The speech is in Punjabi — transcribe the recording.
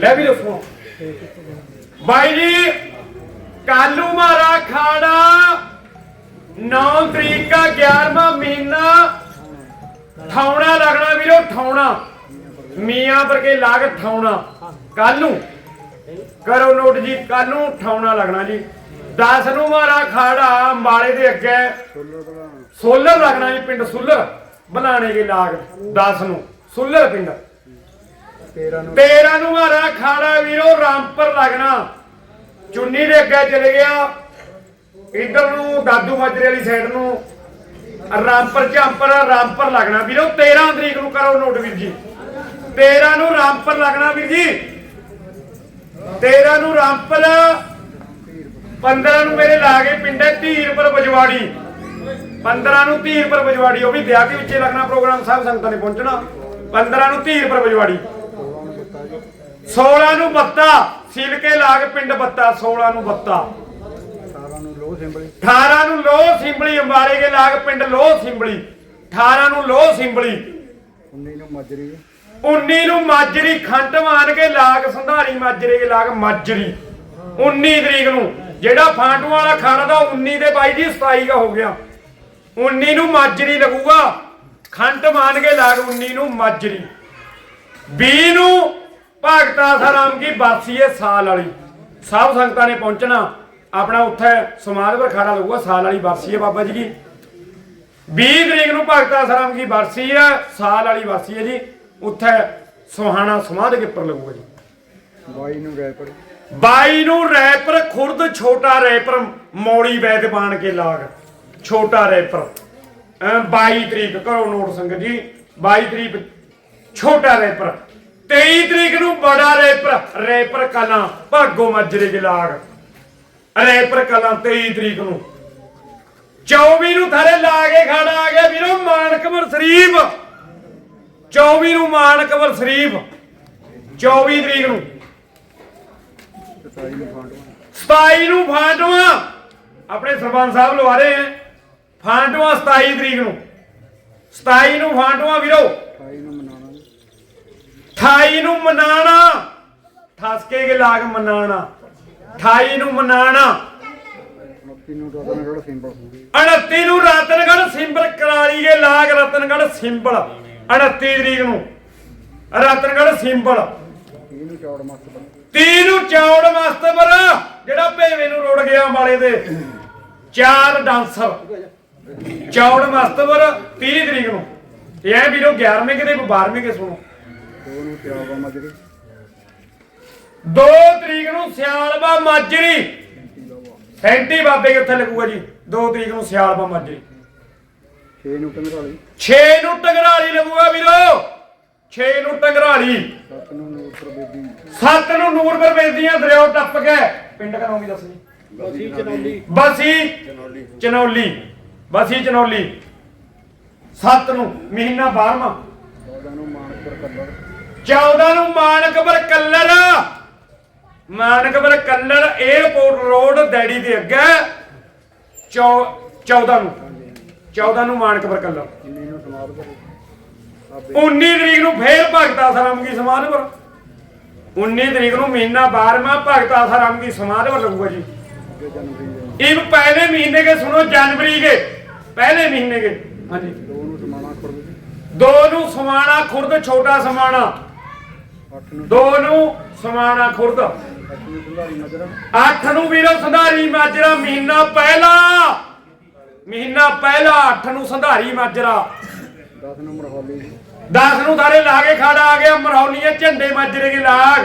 ਲੈ ਵੀ ਦੱਸੋ। ਬਾਈ ਜੀ, ਕਾਲੂ ਮਾਰਾ ਖਾੜਾ 9 ਤਰੀਕ ਦਾ 11ਵਾਂ ਮਹੀਨਾ। ਠਾਉਣਾ ਲੱਗਣਾ ਵੀਰੋ, ਠਾਉਣਾ। ਮੀਆਂ ਵਰਗੇ ਲਾਗ ਠਾਉਣਾ। ਕੱਲ ਨੂੰ ਕਰੋ ਨੋਟ ਜੀ, ਕੱਲ ਨੂੰ ਠਾਉਣਾ ਲੱਗਣਾ ਜੀ। 10 ਨੂੰ ਮਾਰਾ ਖਾੜਾ, ਮਾਲੇ ਦੇ ਅੱਗੇ। ਸੋਲਰ ਲੱਗਣਾ ਜੀ ਪਿੰਡ ਸੁੱਲਰ, ਬਣਾਣੇ ਦੇ ਲਾਗ। 10 ਨੂੰ, ਸੁੱਲਰ ਪਿੰਡ। 13 ਨੂੰ। 13 ਨੂੰ ਮਾਰਾ ਖਾੜਾ ਵੀਰੋ, ਰਾਮਪੁਰ ਲੱਗਣਾ। ਚੁੰਨੀ ਦੇ ਅੱਗੇ ਚਲੇ ਗਿਆ। ਇਧਰ ਨੂੰ ਦਾਦੂ ਮਾਜਰੇ ਵਾਲੀ ਸਾਈਡ ਨੂੰ। ਰਾਮਪੁਰ ਝਾਂਪਰ, ਰਾਮਪੁਰ ਲੱਗਣਾ। ਵੀਰੋ 13 ਤਰੀਕ ਨੂੰ ਕਰੋ ਨੋਟ ਵੀਰ ਜੀ। 13 ਨੂੰ ਰਾਮਪੁਰ ਲੱਗਣਾ ਵੀਰ ਜੀ। 13 ਨੂੰ ਰਾਮਪੁਰ। 15 ਨੂੰ ਮੇਰੇ ਲਾਗੇ ਪਿੰਡ ਹੈ ਧੀਰਪੁਰ ਬਜਵਾੜੀ। 15 ਨੂੰ ਧੀਰਪੁਰ ਬਜਵਾੜੀ, ਉਹ ਵੀ ਵਿਆਹ ਦੇ ਵਿੱਚੇ ਲੱਗਣਾ ਪ੍ਰੋਗਰਾਮ ਸਾਹਿਬ ਸੰਗਤਾਂ ਨੇ ਪਹੁੰਚਣਾ। 15 ਨੂੰ ਧੀਰਪੁਰ ਬਜਵਾੜੀ। 16 ਨੂੰ ਬੱਤਾ ਸਿਲਕੇ ਲਾਗ ਪਿੰਡ ਬੱਤਾ 16 ਨੂੰ ਬੱਤਾ। 18 ਨੂੰ ਲੋਹ ਸਿੰਬਲੀ। 18 ਨੂੰ ਲੋਹ ਸਿੰਬਲੀ ਅੰਬਾਲੇ ਕੇ ਲਾਗ ਪਿੰਡ ਲੋਹ ਸਿੰਬਲੀ। 18 ਨੂੰ ਲੋਹ ਸਿੰਬਲੀ। 19 ਨੂੰ ਮਾਜਰੀ। 19 ਨੂੰ ਮਾਜਰੀ ਖੰਡ ਮਾਨ ਕੇ ਲਾਗ ਸੰਧਾਰੀ ਮਾਜਰੇ ਕੇ ਲਾਗ ਮਾਜਰੀ। 19 ਤਰੀਕ ਨੂੰ ਜਿਹੜਾ ਫਾਂਟੂ ਵਾਲਾ ਖਾਣਾ ਦਾ 19 ਦੇ ਬਾਈ ਜੀ 27 ਦਾ ਹੋ ਗਿਆ। 19 ਨੂੰ ਮਾਜਰੀ ਲੱਗੂਗਾ ਖੰਡ ਮਾਨ ਕੇ ਲਾਗ 19 ਨੂੰ ਮਾਜਰੀ। 20 ਨੂੰ ਭਗਤਾ ਸਾਰਾਮ ਕੀ ਬਰਸੀ ਹੈ ਸਾਲ ਵਾਲੀ। ਸਭ ਸੰਗਤਾਂ ਨੇ ਪਹੁੰਚਣਾ। ਆਪਣਾ ਉੱਥੇ ਸਮਾਧ ਪਰ ਖਾਣਾ ਲੱਗੂਗਾ ਸਾਲ ਵਾਲੀ ਬਰਸੀ ਹੈ ਬਾਬਾ ਜੀ ਦੀ। 20 ਤਰੀਕ ਨੂੰ ਭਗਤਾ ਸਾਰਾਮ ਕੀ ਬਰਸੀ ਹੈ ਸਾਲ ਵਾਲੀ ਬਰਸੀ ਹੈ ਜੀ। ਉੱਥੇ ਸੁਹਾਣਾ ਸਮਾਧ ਕੇ ਉੱਪਰ ਲੱਗੂਗਾ ਜੀ। 22 ਨੂੰ ਰੈਪਰ। 22 ਨੂੰ ਰੈਪਰ ਖੁਰਦ ਛੋਟਾ ਰੈਪਰ ਮੌੜੀ ਵੈਦ ਬਾਣ ਕੇ ਲਾਗ। ਛੋਟਾ ਰੈਪਰ। ਅਹ 22 ਤਰੀਕ ਕਰੋ ਨੋਟ ਸੰਗਤ ਜੀ। 22 ਤਰੀਕ ਛੋਟਾ ਰੈਪਰ। 23 ਤਰੀਕ ਨੂੰ ਬੜਾ ਰੈਪਰ ਰੈਪਰ ਕਲਾਂ, ਭਾਗੋ ਮੱਜਰੇ ਦੇ ਲਾਗ। ਰੈਪਰ ਕਲਾਂ 23 ਤਰੀਕ ਨੂੰ। 24 ਨੂੰ ਥਾਰੇ ਲਾ ਕੇ ਖਾਣਾ ਆ ਗਿਆ ਵੀਰੋ ਮਾਨਕਵਰ ਸ਼ਰੀਫ। 24 ਨੂੰ ਮਾਨਕਵਰ ਸ਼ਰੀਫ। 24 ਤਰੀਕ ਨੂੰ। 27 ਨੂੰ ਫਾਂਟਵਾ ਆਪਣੇ ਸਰਪੰਚ ਸਾਹਿਬ ਲਵਾ ਰਹੇ ਹੈ। ਫਾਂਟਵਾ 27 ਤਰੀਕ ਨੂੰ। 27 ਨੂੰ ਫਾਂਟਵਾ ਵੀਰੋ। 28 ਨੂੰ 28 ਨੂੰ ਮਨਾਣਾ। ਠਸਕੇ ਕੇ ਲਾਗ ਮਨਾਣਾ। 28 ਨੂੰ ਮਨਾਣਾ। 29 ਨੂੰ ਰਤਨਗੜ ਸਿੰਬਲ ਹੋਊਗੀ 29 ਨੂੰ ਰਤਨਗੜ ਸਿੰਬਲ ਕਰਾਲੀ ਕੇ ਲਾਗ ਰਤਨਗੜ ਸਿੰਬਲ। 29 ਤਰੀਕ ਨੂੰ। ਰਤਨਗੜ ਸਿੰਬਲ। 30 ਨੂੰ ਚੌੜ ਮਸਤ ਬਣ। 30 ਨੂੰ ਚੌੜ ਮਸਤਬਰ ਜਿਹੜਾ ਭੇਵੇ ਨੂੰ ਰੁੜ ਗਿਆ ਵਾਲੇ ਦੇ। ਚਾਰ ਡਾਂਸਰ। ਚੌੜ ਮਸਤਬਰ 30 ਤਰੀਕ ਨੂੰ। ਇਹ ਐ ਵੀਰੋ 11ਵੇਂ ਕਿਤੇ 12ਵੇਂ ਕੇ ਸੁਣੋ। ਦੋ ਨੂੰ ਤਿਆਵਾ ਮਾਜਰੀ। 2 ਤਰੀਕ ਨੂੰ ਸਿਆਲਬਾ ਮਾਜਰੀ। ਸੈਂਟੀ ਬਾਬੇ ਕਿੱਥੇ ਲੱਗੂਗਾ ਜੀ। 2 ਤਰੀਕ ਨੂੰ ਸਿਆਲਬਾ ਮਾਜਰੀ। 6 ਨੂੰ ਕੰਗਰਾਲੀ 6 ਨੂੰ ਟੰਗਰਾਲੀ ਲੱਗੂਗਾ ਵੀਰੋ। 6 ਨੂੰ ਟੰਗਰਾਲੀ। 7 ਨੂੰ ਨੂਰਪੁਰ ਬੇਦੀ 7 ਨੂੰ ਨੂਰਪੁਰ ਵੇਦੀਆਂ ਦਰਿਓ ਟੱਪ ਕੇ। ਪਿੰਡ ਕਦੋਂ ਵੀ ਦੱਸ ਜੀ? ਬਸੀ ਚਨੌਲੀ। ਬਸੀ ਚਨੌਲੀ। ਬਸੀ ਚਨੌਲੀ। 7 ਨੂੰ ਮਹੀਨਾ 12ਵਾਂ 14 ਨੂੰ ਮਾਨਕਪੁਰ ਕੱਲਰ 14 ਨੂੰ Manakbar Kallar. Manakbar Kallar airport road daddy ਦੇ ਅੱਗੇ। ਚੌ- 14 ਨੂੰ। 14 ਨੂੰ ਮਾਨਕਬਰ ਕੱਲਰ। 19 ਤਰੀਕ ਨੂੰ ਫੇਰ ਭਗਤਾ ਸਰਾਮ ਕੀ ਸਮਾਧ ਪਰ 19 ਤਰੀਕ ਨੂੰ ਮਹੀਨਾ 12ਵਾਂ ਭਗਤਾ ਸਰਾਮ ਕੀ ਸਮਾਧ ਪਰ ਲੱਗੂਗਾ ਜੀ। ਇਹ ਪਹਿਲੇ ਮਹੀਨੇ ਕੇ ਸੁਣੋ ਜਨਵਰੀ ਕੇ। ਪਹਿਲੇ ਮਹੀਨੇ ਕੇ। ਹਾਂਜੀ। ਦੋ ਨੂੰ ਸਮਾਣਾ ਖੁਰਦ, ਛੋਟਾ ਸਮਾਣਾ। ਦੋ ਨੂੰ ਸਮਾਣਾ ਖੁਰਦ। 8 ਨੂੰ ਸੰਧਾਰੀ ਨਜ਼ਰ ਅੱਠ ਨੂੰ ਵੀਰੋ ਸੰਧਾਰੀ ਮਾਜਰਾ ਮਹੀਨਾ ਪਹਿਲਾ। ਮਹੀਨਾ ਪਹਿਲਾ ਅੱਠ ਨੂੰ ਸੰਧਾਰੀ ਮਾਜਰਾ। 10 ਨੂੰ ਮਰਹੌਲੀ। 10 ਨੂੰ ਸਾਰੇ ਲਾਗੇ ਖੜਾ ਆ ਗਿਆ ਮਰਹੌਲੀਆਂ ਝੰਡੇ ਮਾਜਰੇ ਕੇ ਲਾਗ।